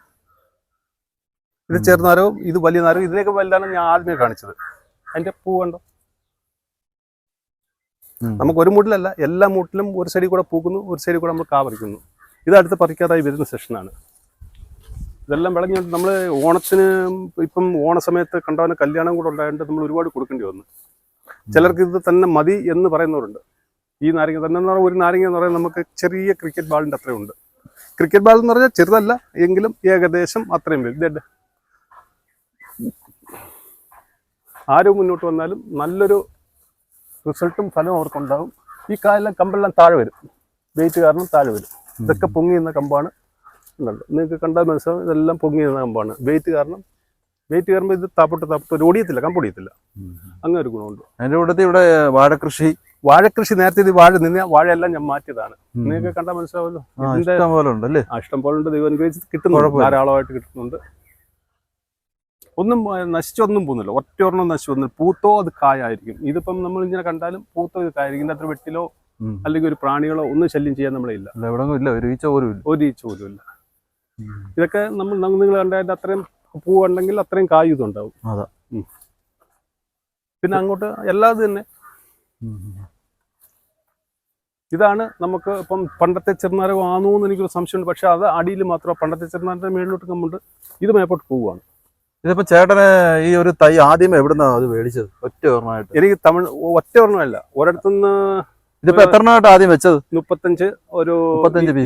ഇത് ചെറുനാരകവും ഇത് വലിയ നാരകം ഇതിനൊക്കെ വലുതാണ് ഞാൻ ആദ്യമേ കാണിച്ചത്. അതിന്റെ പൂ കണ്ടോ? നമുക്ക് ഒരു മൂട്ടിലല്ല എല്ലാ മൂട്ടിലും ഒരു സൈഡിൽ കൂടെ പൂക്കുന്നു ഒരു സൈഡിൽ കൂടെ നമ്മൾ കാ പറിക്കുന്നു ഇത് അടുത്ത് പറിക്കാറായി വരുന്ന സെഷനാണ് ഇതെല്ലാം വിളഞ്ഞുകൊണ്ട് നമ്മൾ ഓണത്തിന് ഇപ്പം ഓണ സമയത്ത് കണ്ടവന് കല്യാണം കൂടെ ഉണ്ടായതുകൊണ്ട് നമ്മൾ ഒരുപാട് കൊടുക്കേണ്ടി വന്നു. ചിലർക്ക് ഇത് തന്നെ മതി എന്ന് പറയുന്നവരുണ്ട്. ഈ നാരങ്ങ തന്നെ എന്ന് പറഞ്ഞാൽ ഒരു നാരങ്ങ എന്ന് പറയുന്നത് നമുക്ക് ചെറിയ ക്രിക്കറ്റ് ബാളിന്റെ അത്രയും ഉണ്ട്. ക്രിക്കറ്റ് ബാൾ എന്ന് പറഞ്ഞാൽ ചെറുതല്ല എങ്കിലും ഏകദേശം അത്രയും വരും. ഇതേ ആരും മുന്നോട്ട് വന്നാലും നല്ലൊരു റിസൾട്ടും ഫലവും അവർക്കുണ്ടാകും ഈ കായെല്ലാം കമ്പെല്ലാം താഴെ വരും. വെയിറ്റ് കാരണം താഴെ വരും. ഇതൊക്കെ പൊങ്ങി നിന്ന കമ്പാണ്. ഉണ്ടല്ലോ നിങ്ങൾക്ക് കണ്ടാൽ മനസ്സിലാവും ഇതെല്ലാം പൊങ്ങി നിന്ന കമ്പാണ്. വെയിറ്റ് കാരണം വെയിറ്റ് കയറുമ്പോൾ ഇത് താപ്പോട്ട് താപ്പോട്ട് ഒരു ഒടിയത്തില്ല കമ്പൊടിയത്തില്ല. അങ്ങനെ ഒരു ഗുണമുണ്ട്. അതിന്റെ കൂട്ടത്തിൽ ഇവിടെ വാഴക്കൃഷി വാഴക്കൃഷി നേരത്തെ ഇത് വാഴ നിന്ന വാഴയെല്ലാം ഞാൻ മാറ്റിയതാണ്. നിങ്ങൾക്ക് കണ്ടാൽ മനസ്സിലാവുമല്ലോ. ഇഷ്ടം പോലെ ഉണ്ട് അല്ലേ? ഇഷ്ടം പോലെ ഉണ്ട്. ദൈവം അനുഗ്രഹിച്ച് കിട്ടുന്നുണ്ട്. ധാരാളമായിട്ട് കിട്ടുന്നുണ്ട്. ഒന്നും നശിച്ചൊന്നും പോകുന്നില്ല. ഒറ്റ ഒരെണ്ണം നശിച്ചു പോകുന്നില്ല. പൂത്തോ അത് കായായിരിക്കും. ഇതിപ്പം നമ്മൾ ഇങ്ങനെ കണ്ടാലും പൂത്തോ ഇത് കായായിരിക്കും. ഇതിന്റെ അത്ര വെട്ടിലോ. അല്ലെങ്കിൽ ഒരു പ്രാണികളോ ഒന്നും ശല്യം ചെയ്യാൻ നമ്മളില്ല ഇവിടെ ഇല്ല. ഒരു ഈച്ച പോലും ഇല്ല. ഒരു ഈച്ച പോലും ഇല്ല. ഇതൊക്കെ നമ്മൾ നിങ്ങൾ കണ്ടതിന്റെ അത്രയും പൂ ഉണ്ടെങ്കിൽ അത്രയും കായ് ഉണ്ടാവും അതാ. പിന്നെ അങ്ങോട്ട് എല്ലാത് തന്നെ. ഇതാണ് നമുക്ക് ഇപ്പം പണ്ടത്തെ ചെറുനാരകം ആണോ എന്ന് എനിക്കൊരു സംശയമുണ്ട്. പക്ഷെ അത് അടിയിൽ മാത്രം പണ്ടത്തെ ചെറുനാരത്തെ മേളിലോട്ട് കമ്പുണ്ട് ഇത് മേപ്പോട്ട് പോവുകയാണ്. ഇതിപ്പോ ചേട്ടന് ഈ ഒരു തൈ ആദ്യമേ എവിടുന്നാ അത് മേടിച്ചത്? ഒറ്റ ഓർമ്മയായിട്ട് എനിക്ക് തമിഴ് ഒറ്റ ഒരെണ്ണമല്ല. ഒരിടത്തുനിന്ന് ഇതിപ്പോ എത്ര എണ്ണമായിട്ട് ആദ്യം വെച്ചത്? മുപ്പത്തഞ്ച് ഒരു.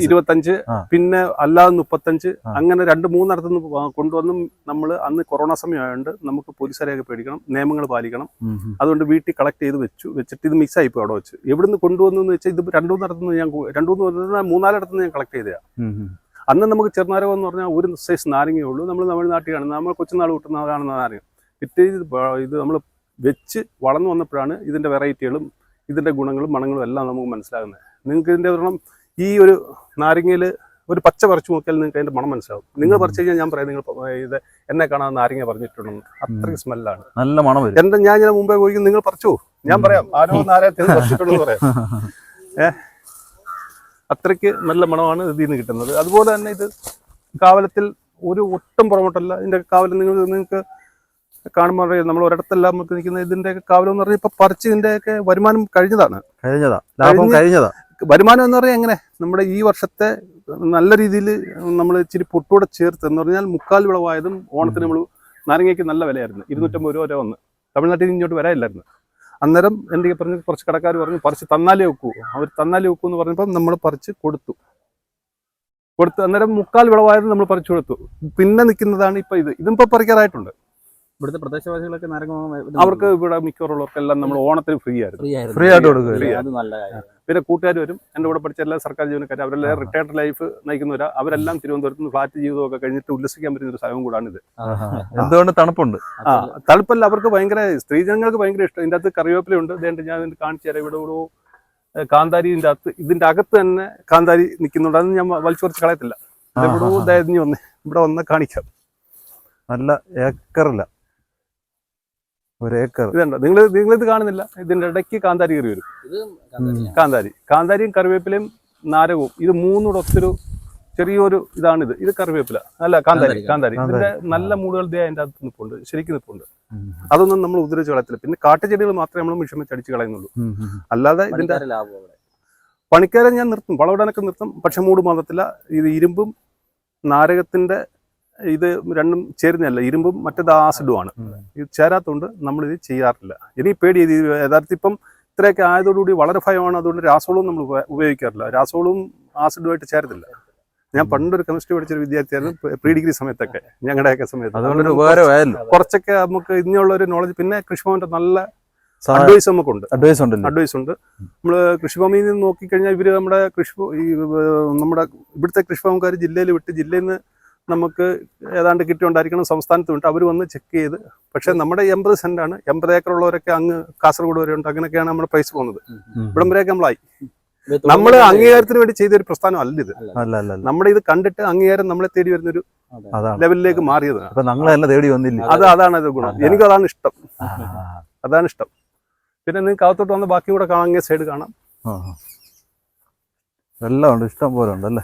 ഇരുപത്തഞ്ച് പിന്നെ അല്ലാതെ മുപ്പത്തഞ്ച് അങ്ങനെ രണ്ട് മൂന്നിടത്തുനിന്ന് നിന്ന് കൊണ്ടുവന്നും നമ്മൾ അന്ന് കൊറോണ സമയമായതുകൊണ്ട് നമുക്ക് പോലീസുകാരെയൊക്കെ പേടിക്കണം നിയമങ്ങൾ പാലിക്കണം. അതുകൊണ്ട് വീട്ടിൽ കളക്ട് ചെയ്ത് വെച്ചു വെച്ചിട്ട് ഇത് മിക്സ് ആയിപ്പോ അവിടെ വെച്ച്. എവിടുന്ന് കൊണ്ടുവന്നു വെച്ചാൽ ഇത് രണ്ടു മൂന്നിടത്തുനിന്ന് ഞാൻ രണ്ടു മൂന്ന് മൂന്നാലിടത്തുനിന്ന് ഞാൻ കളക്ട് ചെയ്തതാണ് ഉം. അന്ന് നമുക്ക് ചെറുനാരകം എന്ന് പറഞ്ഞാൽ ഒരു സൈസ് നാരങ്ങയേ ഉള്ളൂ. നമ്മൾ തമിഴ്നാട്ടിൽ കാണുന്നത് നമ്മൾ കൊച്ചുനാൾ കിട്ടുന്ന കാണുന്ന നാരങ്ങ. പിറ്റേ ഇത് ഇത് നമ്മൾ വെച്ച് വളർന്നു വന്നപ്പോഴാണ് ഇതിന്റെ വെറൈറ്റികളും ഇതിന്റെ ഗുണങ്ങളും മണങ്ങളും എല്ലാം നമുക്ക് മനസ്സിലാകുന്നത്. നിങ്ങൾക്ക് ഇതിന്റെ ഒരെണ്ണം ഈ ഒരു നാരങ്ങയിൽ ഒരു പച്ച പറിച്ചു നോക്കിയാൽ നിങ്ങൾക്ക് അതിന്റെ മണം മനസ്സിലാവും. നിങ്ങൾ പറിച്ചു കഴിഞ്ഞാൽ ഞാൻ പറയാം നിങ്ങൾ ഇത് എന്നെ കാണാൻ നാരങ്ങ പറഞ്ഞിട്ടുണ്ടെന്ന്. അത്രയ്ക്ക് സ്മെല്ലാണ്. നല്ല മണം വരും എന്താ ഞാൻ ഇങ്ങനെ മുമ്പേ പോയി നിങ്ങൾ പറിച്ചു? ഞാൻ പറയാം ആരോ നാരകത്തിൽ പറിച്ചിട്ടുണ്ടെന്ന് പറയാം. ഏഹ് അത്രയ്ക്ക് നല്ല മണമാണ് ഇതിൽ നിന്ന് കിട്ടുന്നത്. അതുപോലെ തന്നെ ഇത് കാവലത്തിൽ ഒരു ഒട്ടും പുറമോട്ടല്ല. ഇതിന്റെ കാവലം നിങ്ങൾ നിങ്ങൾക്ക് കാണുമ്പോൾ അറിയാം നമ്മൾ ഒരിടത്തല്ല നമുക്ക് നിൽക്കുന്ന ഇതിന്റെ കാവലം എന്ന് പറഞ്ഞാൽ ഇപ്പൊ പറിച്ച് ഇതിന്റെയൊക്കെ വരുമാനം കഴിഞ്ഞതാണ്. കഴിഞ്ഞതാ. ലാഭം കഴിഞ്ഞ് കഴിഞ്ഞതാ. വരുമാനം എന്ന് പറഞ്ഞാൽ എങ്ങനെ? നമ്മുടെ ഈ വർഷത്തെ നല്ല രീതിയിൽ നമ്മൾ ഇച്ചിരി പൊട്ടൂടെ ചേർത്ത് എന്ന് പറഞ്ഞാൽ മുക്കാൽ വിളവായതും ഓണത്തിന് നമ്മൾ നാരങ്ങയ്ക്ക് നല്ല വിലയായിരുന്നു. ഇരുന്നൂറ്റമ്പത് രൂപ വരെ വന്ന്. തമിഴ്നാട്ടിൽ നിന്ന് ഇങ്ങോട്ട് വരാനില്ലായിരുന്നു. അന്നേരം എന്റെ പറഞ്ഞ് കുറച്ച് കടക്കാർ പറഞ്ഞു പറിച്ച് തന്നാലേ വെക്കൂ. അവർ തന്നാലേ വെക്കൂ എന്ന് പറഞ്ഞപ്പോൾ നമ്മൾ പറിച്ച് കൊടുത്തു. കൊടുത്ത് അന്നേരം മുക്കാൽ വിളവായത് നമ്മൾ പറിച്ചു കൊടുത്തു. പിന്നെ നിൽക്കുന്നതാണ് ഇപ്പൊ ഇത്. ഇതിപ്പോ പറിക്കാറായിട്ടുണ്ട്. ഇവിടുത്തെ പ്രദേശവാസികളൊക്കെ നാരങ്ങ അവർക്ക് ഇവിടെ മിക്കവാറുള്ളവർക്കെല്ലാം നമ്മൾ ഓണത്തിന് ഫ്രീ ആയിരുന്നു. ഫ്രീ ആയിട്ട് കൊടുക്കുക അത് നല്ല കാര്യം. പിന്നെ കൂട്ടുകാർ വരും. എന്റെ കൂടെ പഠിച്ച എല്ലാ സർക്കാർ ജീവനക്കാർ അവരെല്ലാം റിട്ടയർഡ് ലൈഫ് നയിക്കുന്നവരാ. അവരെല്ലാം തിരുവനന്തപുരത്ത് നിന്ന് ഫ്ലാറ്റ് ജീവിതമൊക്കെ കഴിഞ്ഞിട്ട് ഉല്ലസിക്കാൻ പറ്റുന്ന ഒരു സ്ഥലവും കൂടാണ് ഇത് *laughs* എന്തുകൊണ്ട് തണുപ്പുണ്ട്? ആ തണുപ്പല്ല. അവർക്ക് ഭയങ്കര സ്ത്രീജനങ്ങൾക്ക് ഭയങ്കര ഇഷ്ടം. ഇതിന്റെ അകത്ത് കറിവേപ്പിലുണ്ട് ഇതേണ്ട ഞാൻ കാണിച്ചു തരാം. ഇവിടെ ഇവിടെ കാന്താരിന്റെ കാന്താരി അകത്ത് ഇതിന്റെ അകത്ത് തന്നെ കാന്താരി നിൽക്കുന്നുണ്ട്. അത് ഞാൻ വലിച്ചു കുറച്ച് കളയത്തില്ല. ഇവിടെ. ഇതായിരുന്നു വന്ന് ഇവിടെ വന്ന് കാണിക്കാം. നല്ല ഏക്കറില്ല ഒരു ഏക്കർ. ഇതുണ്ട്? നിങ്ങൾ നിങ്ങളിത് കാണുന്നില്ല. ഇതിന്റെ ഇടയ്ക്ക് കാന്താരി കയറി വരും. കാന്താരി കാന്താരിയും കറിവേപ്പിലയും നാരകവും. ഇത് മൂന്നൂടെ ഒത്തൊരു ചെറിയൊരു ഇതാണിത്. ഇത് കറിവേപ്പില. അല്ല കാന്താരി കാന്താരി, ഇതിന്റെ നല്ല മൂടുകൾ ദേ അതിന്റെ അകത്ത് നിൽപ്പുണ്ട് ശരിക്കും നിൽപ്പുണ്ട് അതൊന്നും നമ്മൾ ഉദ്രവിച്ച് കളയത്തില്ല. പിന്നെ കാട്ടുചെടികൾ മാത്രമേ നമ്മൾ മിഷൻ വെച്ച് അടിച്ച് കളയുന്നുള്ളൂ. അല്ലാതെ ഇതിന്റെ പണിക്കാരെ ലാഭം അവിടെ. പണിക്കാരെ ഞാൻ നിർത്തും. വളവിടാനൊക്കെ നിർത്തും. പക്ഷെ മൂട് മാറത്തില്ല. ഇത് ഇരുമ്പും നാരകത്തിന്റെ ഇത് രണ്ടും ചേരുന്നതല്ല ഇരുമ്പും മറ്റേത് ആസിഡുമാണ്. ഇത് ചേരാത്തതുകൊണ്ട് നമ്മൾ ഇത് ചെയ്യാറില്ല. ഇനി പേടി ഇത് യഥാർത്ഥം ഇപ്പം ഇത്രയൊക്കെ ആയതോടുകൂടി വളരെ ഭയമാണ് അതുകൊണ്ട് രാസവളവും നമ്മൾ ഉപ- ഉപയോഗിക്കാറില്ല. രാസവളവും ആസിഡുമായിട്ട് ചേരത്തില്ല. ഞാൻ പണ്ടൊരു കെമിസ്ട്രി പഠിച്ചൊരു വിദ്യാർത്ഥിയായിരുന്നു പ്രീ ഡിഗ്രി സമയത്തൊക്കെ ഞങ്ങളുടെയൊക്കെ സമയത്ത്. അതുകൊണ്ട് ഉപകാരമായല്ലോ കുറച്ചൊക്കെ നമുക്ക് ഇനിയുള്ള ഒരു നോളജ് പിന്നെ കൃഷിഭവന്റെ നല്ല അഡ്വൈസ് നമുക്കുണ്ട്. അഡ്വൈസ് ഉണ്ട് അഡ്വൈസ് ഉണ്ട്. നമ്മൾ കൃഷിഭവനിൽ നിന്ന് നോക്കിക്കഴിഞ്ഞാൽ ഇവർ നമ്മുടെ കൃഷി നമ്മുടെ ഇവിടുത്തെ കൃഷിഭവൻകാർ ജില്ലയിൽ വിട്ട് ജില്ലയിൽ നിന്ന് നമുക്ക് ഏതാണ്ട് കിട്ടിയുണ്ടായിരിക്കണം സംസ്ഥാനത്ത് വിട്ട് അവർ വന്ന് ചെക്ക് ചെയ്ത്. പക്ഷേ നമ്മുടെ എൺപത് ആണ് എൺപത് ഏക്കർ ഉള്ളവരൊക്കെ അങ്ങ് കാസർഗോഡ് വരെ ഉണ്ട്. അങ്ങനെയൊക്കെയാണ് നമ്മുടെ പ്രൈസ് പോകുന്നത്. ഇവിടം വരെയൊക്കെ നമ്മളായി. നമ്മൾ അംഗീകാരത്തിന് വേണ്ടി ചെയ്ത ഒരു പ്രസ്ഥാനം അല്ല ഇത്. അല്ല. അല്ല അല്ല അല്ല. നമ്മുടെ ഇത് കണ്ടിട്ട് അംഗീകാരം നമ്മളെ തേടി വരുന്ന ഒരു അതാണ്. ലെവലിലേക്ക് മാറിയതാണ്. ഞങ്ങളെല്ലാം തേടി വന്നില്ല? അത്. അതാണ് അത് ഗുണം. എനിക്കതാണ് എനിക്കും അതാണ് ഇഷ്ടം അതാണ് ഇഷ്ടം. പിന്നെ നിങ്ങൾക്ക് അകത്തോട്ട് വന്ന് ബാക്കി കൂടെ കാണാൻ സൈഡ് കാണാം. എല്ലാം ഉണ്ട് ഇഷ്ടം പോലെ ഉണ്ട് അല്ലേ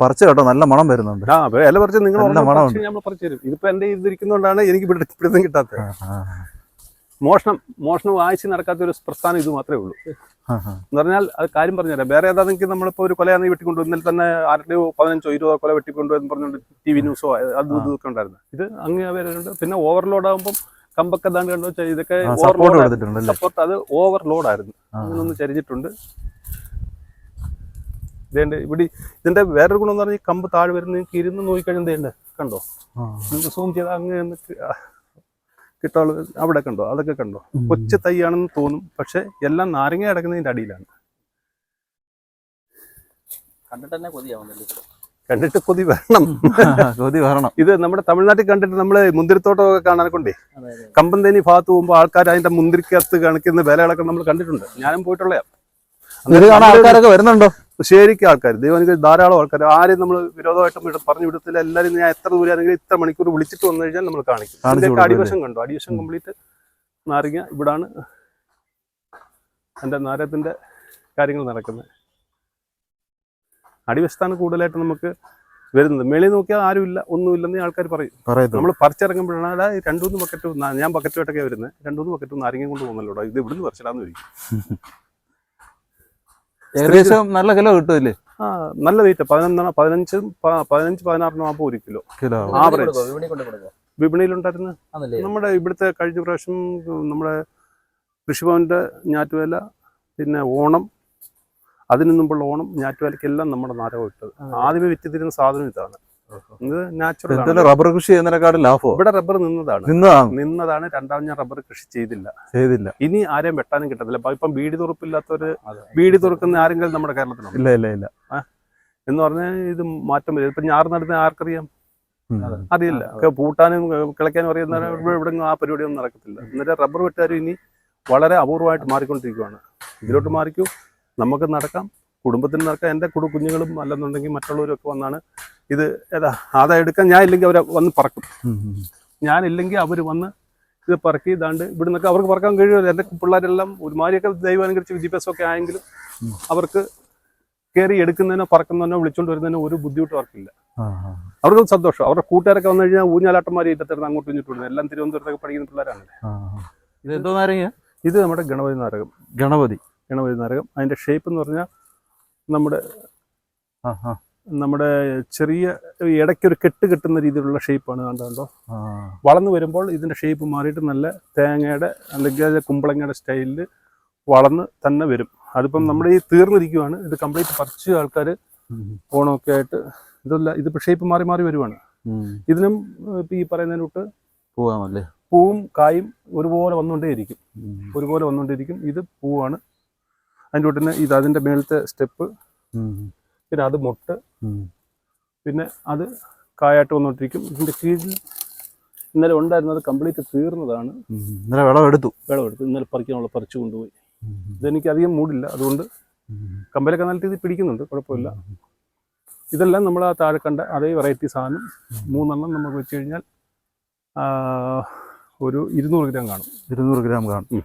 പറിച്ചു കേട്ടോ നല്ല മണം വരുന്നുണ്ട്. ആ ഇല പറിച്ച് നിങ്ങൾ നല്ല മണമുണ്ട്. നമ്മൾ പറിച്ചു തരും. ഇതിപ്പോ എന്റെ ഇതിരിക്കുന്നതുകൊണ്ടാണ് എനിക്ക് ഇവിടെ പിടുത്തം കിട്ടാത്തത്. മോഷണം മോഷണം വായിച്ച് നടക്കാത്ത ഒരു പ്രസ്ഥാനം ഇത് മാത്രമേ ഉള്ളൂ. എന്ന് പറഞ്ഞാൽ അത് കാര്യം പറഞ്ഞുതരാം. വേറെ ഏതാണെങ്കിൽ നമ്മളിപ്പോൾ ഒരു കൊലയാണെങ്കിൽ വെട്ടിക്കൊണ്ടു ഇന്നലെ തന്നെ ആരുടെയോ പതിനഞ്ചോ ഇരുപതോ കൊല വെട്ടിക്കൊണ്ടു എന്ന് പറഞ്ഞുകൊണ്ട് ടി വി ന്യൂസോ അത് ഇതൊക്കെ ഉണ്ടായിരുന്നു. ഇത് അങ്ങ് വരുന്നുണ്ട് പിന്നെ ഓവർലോഡ് ആകുമ്പോൾ കമ്പൊക്കെ ദാണ്ട് കണ്ടോ ഇതൊക്കെ സപ്പോർട്ട് ഓവർലോഡ് സപ്പോർട്ട് അത് ഓവർലോഡ് ആയിരുന്നു ആ, അങ്ങനെ ഒന്ന് ചരിഞ്ഞിട്ടുണ്ട്. ഇതേണ്ട്. ഇവിടെ ഇതിന്റെ വേറൊരു ഗുണം എന്ന് പറഞ്ഞാൽ കമ്പ് താഴെ വരുന്ന നിങ്ങൾക്ക് ഇരുന്ന് നോക്കിക്കഴിഞ്ഞാൽ ഇതേണ്ട്. കണ്ടോ. നിങ്ങൾക്ക് സൂം ചെയ്താൽ അങ്ങ് കിട്ടുള്ളൂ അവിടെ കണ്ടോ? അതൊക്കെ കണ്ടോ. കൊച്ചു തൈയാണെന്ന് തോന്നും. പക്ഷെ എല്ലാം നാരങ്ങ അടക്കുന്നതിന്റെ അടിയിലാണ്. കണ്ടിട്ട് കൊതി വരണം. *laughs* കൊതി വരണം. ഇത് നമ്മുടെ തമിഴ്നാട്ടിൽ കണ്ടിട്ട് നമ്മൾ മുന്തിരിത്തോട്ടമൊക്കെ കാണാൻ കൊണ്ടേ. കമ്പന്തേനി ഭാഗത്ത് പോകുമ്പോൾ ആൾക്കാർ അതിന്റെ മുന്തിരിക്കകത്ത് കണക്കുന്ന വിലകളൊക്കെ നമ്മൾ കണ്ടിട്ടുണ്ട്. ഞാനും പോയിട്ടുള്ളയാ. ആൾക്കാരൊക്കെ വരുന്നുണ്ടോ? ശരിക്കും ആൾക്കാർ ദൈവം എനിക്ക് ധാരാളം ആൾക്കാർ ആരെയും നമ്മൾ വിരോധമായിട്ടും വിട- പറഞ്ഞു വിടത്തില്ല. എല്ലാവരും ഞാൻ എത്ര ദൂരം ആണെങ്കിൽ ഇത്ര മണിക്കൂർ വിളിച്ചിട്ട് വന്നു കഴിഞ്ഞാൽ നമ്മൾ കാണിക്കും. അടിവശം കണ്ടു? അടിവശം കംപ്ലീറ്റ് നാരങ്ങ ഇവിടാണ് എന്റെ നാരത്തിന്റെ കാര്യങ്ങൾ നടക്കുന്നത്. അടിവശത്താണ് കൂടുതലായിട്ട് നമുക്ക് വരുന്നത്. മേളിൽ നോക്കിയാൽ ആരുമില്ല ഒന്നുമില്ലെന്ന് ആൾക്കാർ പറയും. നമ്മൾ പറിച്ചിറങ്ങുമ്പോഴാണ് രണ്ടുമൂന്ന് ബക്കറ്റ് ഞാൻ ബക്കറ്റുമായിട്ടൊക്കെ വരുന്നത്. രണ്ടുമൂന്ന് ബക്കറ്റ് നാരങ്ങ കൊണ്ട് പോകുന്നല്ലോ ഇത് ഇവിടുന്ന് പറിച്ചിടാന്ന് ചോദിക്കും. *laughs* ഏകദേശം നല്ല കിലോ കിട്ടുമല്ലേ ആ നല്ല വെയിറ്റ് പതിനൊന്നെണ്ണം പതിനഞ്ച് പതിനഞ്ച് പതിനാറിനും ആകുമ്പോൾ ഒരു കിലോ. കിലോ. ആവറേജ് വിപണിയിലുണ്ടായിരുന്നു നമ്മുടെ ഇവിടുത്തെ കഴിഞ്ഞ പ്രാവശ്യം നമ്മുടെ കൃഷിഭവന്റെ ഞാറ്റുവേല പിന്നെ ഓണം അതിനു മുമ്പുള്ള ഓണം ഞാറ്റുവേലക്കെല്ലാം നമ്മുടെ നാരകം ഇട്ടത്. ആദ്യമേ വിറ്റ് തരുന്ന സാധനം ഇതാണ്. ഇത് നാച്ചുറൽ റബ്ബർ കൃഷി ചെയ്യുന്നതിനെക്കാളും ലാഭം? ഇവിടെ റബ്ബർ നിന്നതാണ്. നിന്നതാണ്. നിന്നതാണ്. രണ്ടാം ഞാൻ റബ്ബർ കൃഷി ചെയ്തില്ല. ചെയ്തില്ല. ഇനി ആരെയും വെട്ടാനും കിട്ടത്തില്ല. അപ്പൊ ഇപ്പം ബീഡി തുറപ്പില്ലാത്തവര് അതെ. ബീഡി തുറക്കുന്ന ആരെങ്കിലും നമ്മുടെ കേരളത്തിലുണ്ട്? ഇല്ല ഇല്ല ഇല്ല. എന്ന് പറഞ്ഞാൽ ഇത് മാറ്റം വരും. ഇപ്പൊ ഞാറ് നടന്ന ആർക്കറിയാം. അറിയില്ല. പൂട്ടാനും കിളയ്ക്കാനും അറിയുന്ന ഇവിടെ ആ പരിപാടിയൊന്നും നടക്കത്തില്ല. എന്നിട്ട് റബ്ബർ വെട്ടുകാരും ഇനി വളരെ അപൂർവമായിട്ട് മാറിക്കൊണ്ടിരിക്കുകയാണ് ഇതിലോട്ട് മാറിക്കൂ. നമുക്ക് നടക്കാം. കുടുംബത്തിന് നിന്നൊക്കെ എന്റെ കുടു കുഞ്ഞുങ്ങളും അല്ലെന്നുണ്ടെങ്കിൽ മറ്റുള്ളവരൊക്കെ വന്നാണ് ഇത് ഏതാ ആദായം എടുക്കാൻ ഞാൻ ഇല്ലെങ്കിൽ അവരെ വന്ന് പറക്കും. ഞാനില്ലെങ്കിൽ അവർ വന്ന് ഇത് പറക്കി ഇതാണ്ട് ഇവിടെ നിന്നൊക്കെ അവർക്ക് പറക്കാൻ കഴിയുമല്ലോ എന്റെ പിള്ളേരെല്ലാം ഒരുമാതിരിയൊക്കെ ദൈവം അനുകരിച്ച് വിദ്യാഭ്യാസമൊക്കെ ആയെങ്കിലും അവർക്ക് കയറി എടുക്കുന്നതിനോ പറക്കുന്നതിനോ വിളിച്ചുകൊണ്ട് വരുന്നതിനോ ഒരു ബുദ്ധിമുട്ടും അവർക്കില്ല. അവർക്ക് സന്തോഷം. അവരുടെ കൂട്ടുകാരൊക്കെ വന്നു കഴിഞ്ഞാൽ ഊഞ്ഞാലാട്ടന്മാരെ ഇട്ടത്തിരുന്ന് അങ്ങോട്ടും ഇങ്ങോട്ടും വിടുന്നത് എല്ലാം തിരുവനന്തപുരത്തൊക്കെ പഠിക്കുന്ന പിള്ളേരാണ്. ആ, ആ. ഇത് എന്തോ നാരങ്ങ ഇത് നമ്മുടെ ഗണപതി നാരകം ഗണപതി. ഗണപതി നാരകം അതിന്റെ ഷേപ്പ് എന്ന് പറഞ്ഞാൽ നമ്മുടെ. നമ്മുടെ ചെറിയ ഇടയ്ക്കൊരു കെട്ട് കെട്ടുന്ന രീതിയിലുള്ള ഷേപ്പാണ് കണ്ടോ. വളർന്നു വരുമ്പോൾ ഇതിന്റെ ഷേപ്പ് മാറിയിട്ട് നല്ല തേങ്ങയുടെ അല്ലെങ്കിൽ കുമ്പളങ്ങയുടെ സ്റ്റൈലിൽ വളർന്ന് തന്നെ വരും അതിപ്പം നമ്മുടെ ഈ തീർന്നിരിക്കുവാണ് ഇത് കംപ്ലീറ്റ് പറിച്ച് ആൾക്കാർ. ഓണമൊക്കെ ആയിട്ട് ഇതല്ല ഇത് ഷേപ്പ് മാറി മാറി വരുവാണ്. ഇതിനും ഇപ്പൊ ഈ പറയുന്നതിന് തൊട്ട് പോവാമല്ലേ പൂവും കായും ഒരുപോലെ വന്നുകൊണ്ടേയിരിക്കും. ഒരുപോലെ വന്നുകൊണ്ടേയിരിക്കും ഇത് പൂവാണ് അതിന്റെ കൂടെ തന്നെ ഇത് അതിന്റെ മേളത്തെ സ്റ്റെപ്പ് പിന്നെ അത് മുട്ട് പിന്നെ അത് കായായിട്ട് വന്നുകൊണ്ടിരിക്കും ഇതിന്റെ കീഴിൽ ഇന്നലെ ഉണ്ടായിരുന്നത് കംപ്ലീറ്റ് തീർന്നതാണ്. ഇന്നലെ വിളവെടുത്തു. വിളവെടുത്തു. ഇന്നലെ പറിക്കാനുള്ള പറിച്ചു കൊണ്ടുപോയി. ഇതെനിക്ക് അധികം മൂടില്ല. അതുകൊണ്ട്. കമ്പലൊക്കെ നല്ല രീതിയിൽ പിടിക്കുന്നുണ്ട്. കുഴപ്പമില്ല. ഇതെല്ലാം നമ്മൾ ആ താഴെ കണ്ട അതേ വെറൈറ്റി സാധനം. മൂന്നെണ്ണം നമുക്ക് വെച്ച് കഴിഞ്ഞാൽ ഒരു ഇരുന്നൂറ് ഗ്രാം കാണും. ഇരുന്നൂറ് ഗ്രാം കാണും.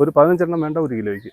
ഒരു പതിനഞ്ചെണ്ണം വേണ്ട ഒരു കിലോയ്ക്ക്.